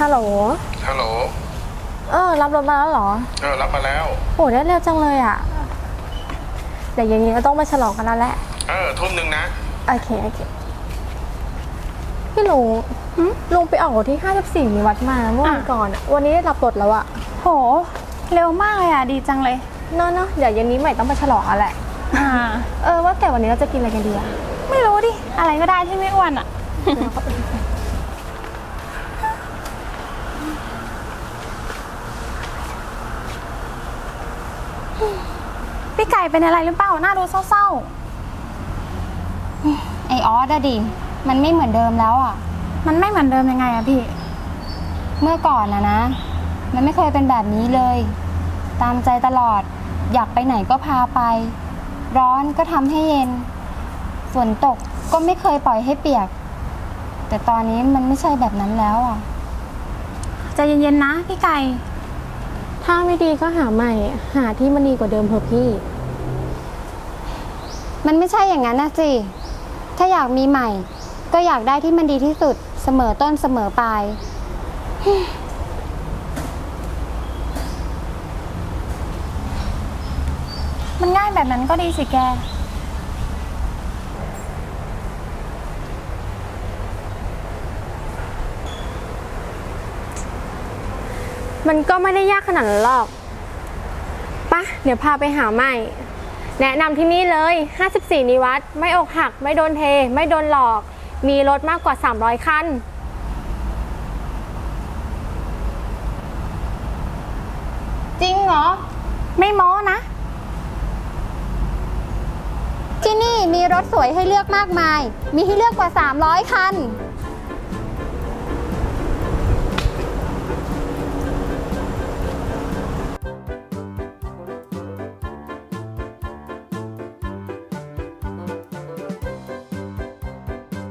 ฮัลโหล ฮัลโหล เออ รับรถมาแล้วเหรอ เออ รับมาแล้ว โอ้ได้เร็วจังเลยอะแต่อย่างนี้เราต้องไปฉลองกันแล้วแหละ เออ ทุ่มหนึ่งนะ โอเค โอเค พี่ลุงหึลุงไปออกรถที่ 54มีวัดมาเมื่อวันอะก่อนอะวันนี้ได้รับรถแล้วอะโห เร็วมากเลยอะ ดีจังเลย เนาะเนาะเดี๋ยวเย็นนี้ใหม่ต้องไปฉลองอะแหละ อ่า เออ ว่าแต่วันนี้เราจะกินอะไรกันดีอะไม่รู้ดิ อะไรก็ได้ที่ไม่อ้วนอะ พี่ไก่เป็นอะไรหรือเปล่าหน้าดูเศร้าไอออสอะดิ มันไม่เหมือนเดิมแล้วอะๆ มันไม่เหมือนเดิมยังไงอะพี่ เมื่อก่อนอะนะ มันไม่เคยเป็นแบบนี้เลย ตามใจตลอด อยากไปไหนก็พาไป ร้อนก็ทำให้เย็น ฝนตกก็ไม่เคยปล่อยให้เปียก แต่ตอนนี้มันไม่ใช่แบบนั้นแล้วอะใจเย็นๆนะพี่ไก่ ถ้าไม่ดีก็หาใหม่ หาที่มันดีกว่าเดิมเถอะพี่ มันไม่ใช่อย่างนั้นนะสิ ถ้าอยากมีใหม่ ก็อยากได้ที่มันดีที่สุดเสมอต้นเสมอปลาย มันง่ายแบบนั้นก็ดีสิแก มันก็ไม่ได้ยากขนาดนั้นหรอกปะเดี๋ยวพาไปหาใหม่ แนะนำที่นี่เลย 54 นิวัตไม่อกหัก ไม่โดนเท ไม่โดนหลอก มีรถมากกว่า 300 คัน จริงเหรอ ไม่โม้นะ ที่นี่มีรถสวยให้เลือกมากมาย มีให้เลือกกว่า 300 คัน